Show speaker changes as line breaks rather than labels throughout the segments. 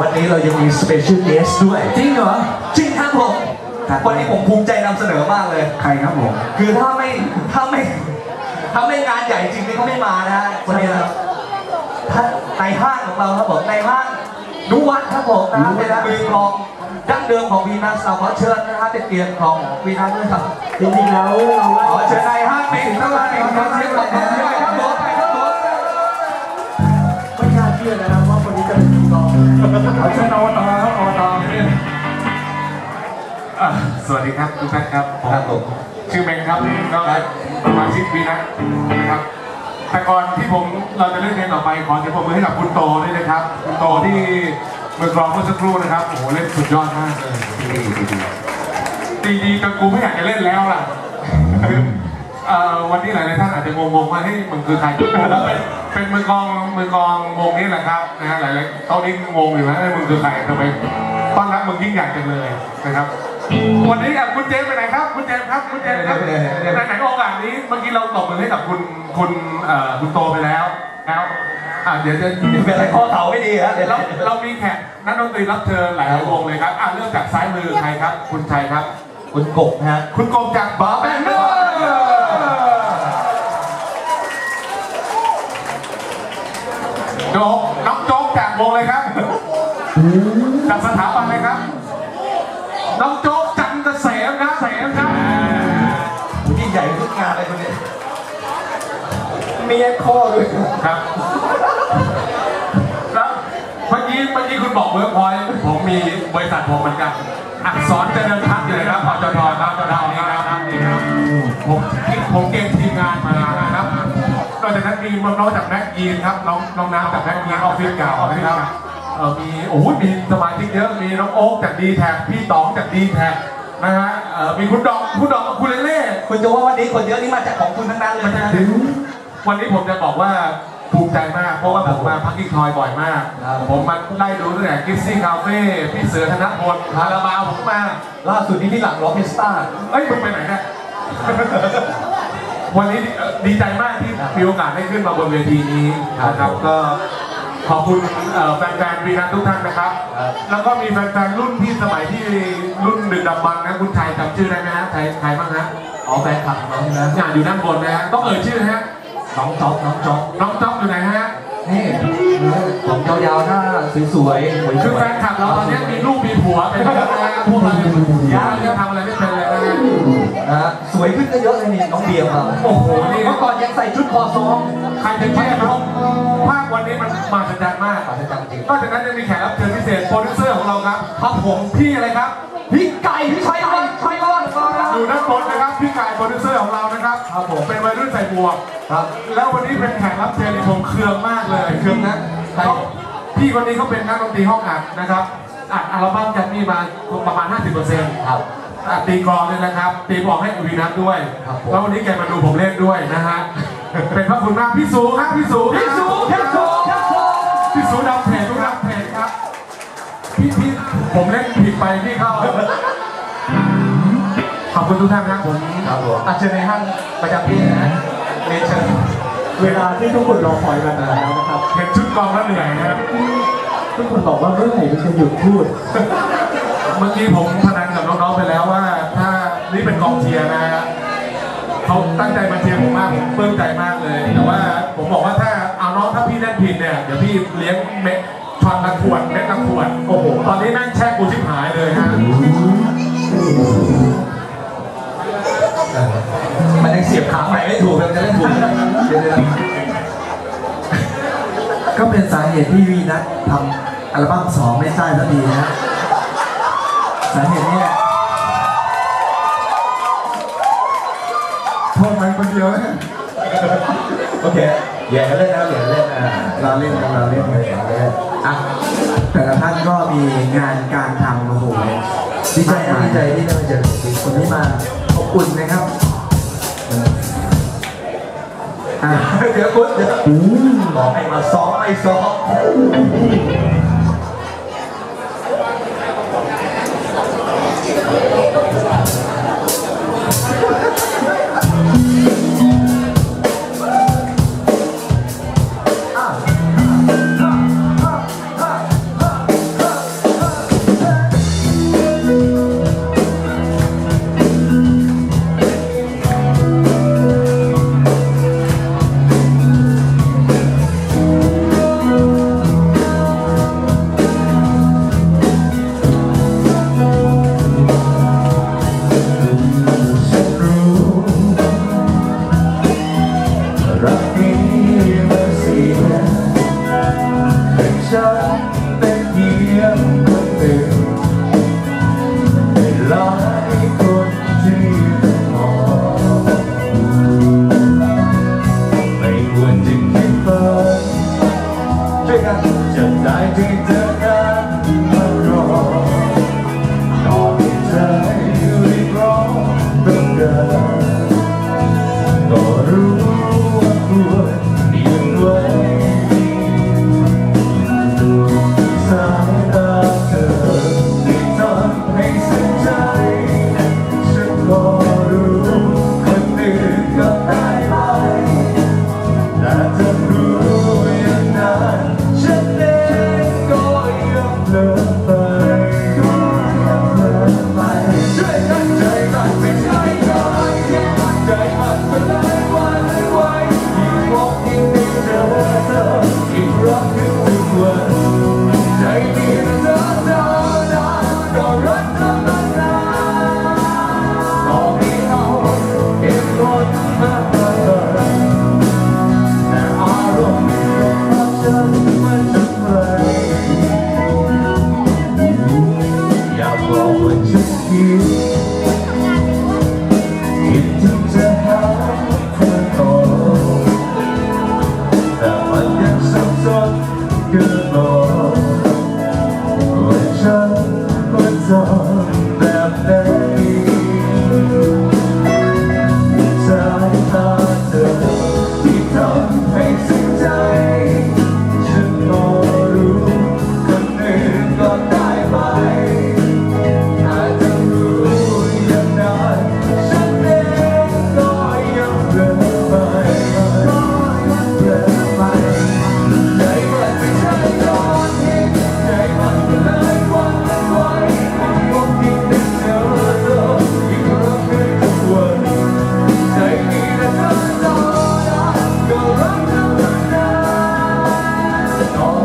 วันนี้เรายังมี special guest ด้วย
จริงเหรอ
จริงครับผม
ครับ
วันนี้ผมภูมิใจนำเสนอมากเลย
ใครครับผม
คือถ้าไม่ถ้าไม่ถ้าไม่งานใหญ่จริงนี่เขาไม่มานะฮะวันนี้นะครับท่านในห้างของเราครับผมในห้างนุวัฒน์ครับผมนะฮะเป็นมือกลองดั้งเดิมของวีนัสเราขอเชิญนะฮะเป็นเกียรติของวีนัสด้วยครับ
จริงๆแล้วเรา
ขอเชิญในห้างเป็นทั้งหลายขอเชิญกับน้องด้วยครับผมไปครับผม
ขอเชิญอบตครับอบต
อะสวัสดีครับทุกท่านครับผม
ครับผม
ชื่อเมงครับก็สมาชิกวีนะนะครับแต่ก่อนที่ผมเราจะเล่นเพลงต่อไปขอเสียงปรบมือให้กับคุณโตด้วยนะครับคุณโตที่เมื่อกรองเมื่อสักครู่นะครับโอ้โหเล่นสุดยอดมากเลยดีดีจนกูไม่อยากจะเล่นแล้วล่ะเอ่อวันนี้หลายๆท่านอาจจะงงๆว่าเฮ้ยมึงคือใคร เป็นเป็นมือกลองมือกลองวงนี้แหละครับนะฮะหลายๆตอนนี้งงอยู่นะเอ้ยมึงคือใครทำไมต้อนรับมึงยิ่งใหญ่จังเลยนะครับ วันนี้อะคุณเจมส์ไปไหนครับ คุณเจมส์ครับคุณเจมส์ครับในไหนๆโอกาสนี้เมื่อกี้เราตบมือให้กับคุณคุณเอ่อคุณโตไปแล้วแล้วอะเดี๋ยวจะเดี๋ยว
เป็นอะไรข้อเข่าไม่ดีฮะเดี๋ยว
เรา
เรา
เรามีแขกนักดนตรีรับเชิญหลายวงเลยครับอะเริ่มจากซ้ายมือใครครับ คุณชัยครับ
คุณกบฮะ
คุณกรมจากบาร์แบนเดอร์ โจ๊กน้องโจ๊กจากวงเลยครับ จากสถาบันเลยครับ น้องโจ๊กจันทร์เกษมครับเกษมครับ
ยิ่งใหญ่ทุกงานเลยคนนี้มีแอคข้อด้วย
ครับแล้วเมื่อกี้เมื่อกี้คุณบอกเวิร์กพอยต์ผมมีบริษัทผมเหมือนกัน อักษรเจริญพัฒน์เลยครับพจทครับจทนี่ครับนี่ครับ ผมผมเกณฑ์ทีมงานมานะครับน อกจากนั้นมีน้องจากแม็กยีนครับน้องน้องน้ำจากแม็กยีนออฟฟิศเก่านะครับเออมีโอ้โหมีสมาชิกเยอะมีน้องโอ๊คจากดีแท็กพี่ต๋องจากดีแท็กนะฮะเอ่อมีคุณดอกคุณดอกกับคุณเล่เล่
คุณจะว่าวันนี้คนเยอะนี่มาจากของคุณทั้งนั้นเลยนะ
วันนี้ผมจะบอกว่าภูมิใจมากเพราะว่าผมมาพักกิ้งทอยบ่อยมาก ผมมาไล่ดูตั้งแต่กิฟซี่คาเฟ่พี่เสือธนพลคาราบาวผมมา
ล่าสุดนี้ที่หลังล็อกเพสต้า
เอ้ยมึงไปไหนเนี่ย วันนี้เอ่อดีใจมากที่มีโอกาสได้ขึ้นมาบนเวทีนี้นะครับก็ขอบคุณเอ่อแฟนๆวีนัททุกท่านนะครับ แล้วก็มีแฟนๆรุ่นที่สมัยที่รุ่นดึกดำบรรพ์นะคุณชัยจำชื่อได้ไหมฮะใครใครบ้างฮะ
อ๋อแฟนคลับของเราใช่ไหม
งานอยู่ด้านบนนะฮะต้องเอ่ยชื่อนะฮะ
น้องจ๊อกน้องจ๊อก
น้องจ๊อบอยู่ไหนฮะ
นี่ผมยาวๆหน้าสวยๆสวยๆ
คือแฟนคลับเราตอนนี้มีลูกมีผัวเป็นแล้วนะพวกเราย่ายังทำอะไรไม่เป็นเลย นะฮะ
นะฮะสวยขึ้นก็เยอะเลยนี่น้องเบียร์มา
โอ้โหนี่
เมื่อก่อนยังใส่ชุดคอซอง
ใครจะเชื่อครับภาพวันนี้มันมาสัจจรรย์มาก
ปราศจากจริง
นอกจากนั้นยังมีแขกรับเชิญพิเศษโปรดิวเซอร์ของเราครับ
ครับผม
พี่อะไรครับ
พี่ไก่พี่ชัยรอดชัยรอดของเรา
อยู่ด้านบนนะครับพี่กายโปรดิวเซอร์ของเรานะครับ
ครับผม
เป็นวัยรุ่นใส่หมวก
ครับ
แล้ววันนี้เป็นแขกรับเชิญที่ผมเคืองมากเลย
เครื่องนะใคร
เขาพี่คนนี้เขาเป็นนักดนตรีห้องอัดนะครับอัดอัลบั้มแจ็คนี่มาประมาณ 50%
ครับ
อะตีกลองด้วยนะครับ ตีกลองให้วีนัทด้วย
ครับผม
แล้ววันนี้แกมาดูผมเล่นด้วยนะฮะ เป็นพระคุณมากพี่สูครับพี่สู
พี่สูพี่สูพี่สู
พี่สูดำเพจทุกดำเพจครับ พี่พี่ผมเล่นผิดไปพี่เข้า ขอบคุณทุกท่านครับผม
ครับผมอาเชิญในห้างประจำที่นะเรียนเชิญ
เวลาที่ทุกคนรอคอยมานานแล้วนะครับ
เห็นชุดกลองแล้วเหนื่อยนะครับ
ทุกคนบอกว่าเมื่อไหร่มันจะหยุดพูด
เมื่อกี้ผมพนันกับน้องๆ ไปแล้วว่าถ้านี่เป็นกองเชียร์นะฮะเขาตั้งใจมาเชียร์ผมมากผมปลื้มใจมากเลย แต่ว่าผมบอกว่าถ้าเอาน้องถ้าพี่เล่นผิดเนี่ยเดี๋ยวพี่เลี้ยงเม็ดช็อตละขวดเม็ดละขวดโอ้โหตอนนี้แม่งแช่กูชิบหายเลยฮะ
มันยังเสียบขาใหม่ไม่ถูกเลยจะเล่นถูก
ก็เป็นสาเหตุที่วีนัททำอัลบั้มสองไม่ใช่สักทีนะสาเหตุนี้แหละ
ทษมันคนเดียวนะ
โอเคอย่าเล่นนะอย่าเล่นนะ
เราเล่นกันเราเล่นกันเราเล่นอะแต่ละท่านก็มีงานการทำโอ้โหดีใจนะดีใจที่ได้มาเจอคนนี้มาอบอุ่นนะครับอะ
เดี๋ยวคุณเดี๋ยวบอกให้มาซ้อมไม่ซ้อม show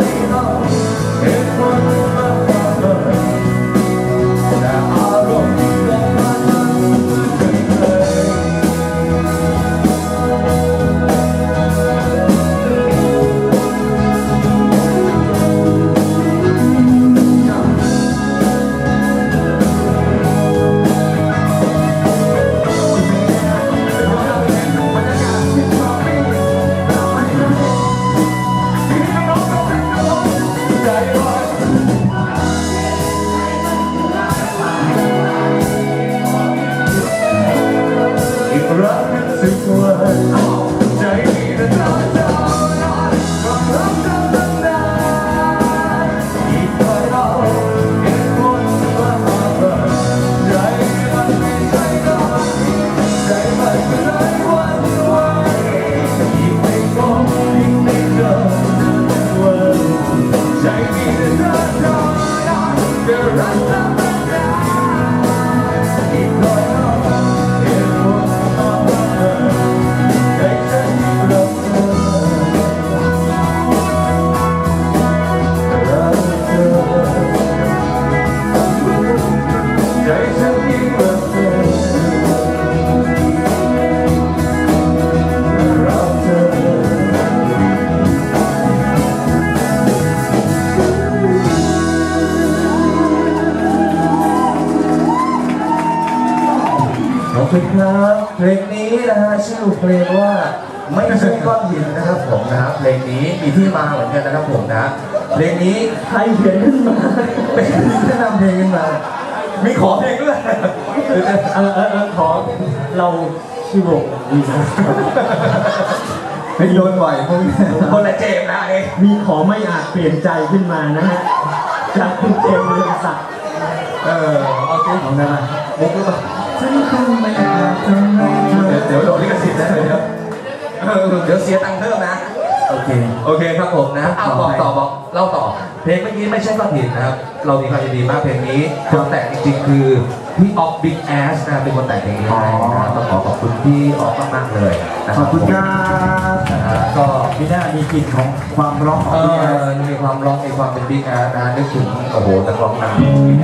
It was seu corpo.
คุณครับเพลงนี้นะฮะชื่อเพลงว่าไม่ใช่ก้อนหินนะครับผมนะครับเพลงนี้มีที่มาเหมือนกันนะครับผมนะเพลงนี้
ใครเขียนขึ้นมา
เป็นที่นำเพลงขึ้นมา
มีขอเพลงด้วย
เออเออเออขอเราชิโรดีนะ
เป็นโยนบ่อยพวกนี้
คนละเจมส์นะเอง
มีขอไม่อาจเปลี่ยนใจขึ้นมานะฮะจากคุณเจมส์เรืองศักดิ์
เออเอาเสียงของนั่นมามุกหรือเปล่า
ฉันคงไม่อาจทำให้เธอ
เดี๋ยวโดนลิขสิทธิ์นะเดี๋ยวเออเดี๋ยวเสียตังค์เพิ่มนะ
โอเค
โอเคครับผมนะเอาบอกต่อบอกเล่าต่อ เพลงเมื่อกี้ไม่ใช่ก้อนหินนะครับ เรามีความยินดีมากเพลงนี้คนแต่งจริงๆคือพี่ออฟบิ๊กแอสนะเป็นคนแต่งเพลงนี้ให้นะต้องขอขอบคุณพี่ออฟมากๆเลยนะ
ขอบคุณครับ
นะฮะก็
ไม่น่ามีกลิ่นของความร้องข
เอ
องพี่แอ
อมีความร้องมีความเป็นบิ๊กแอสนะนึกถึงโอ้โหนักร้องนำ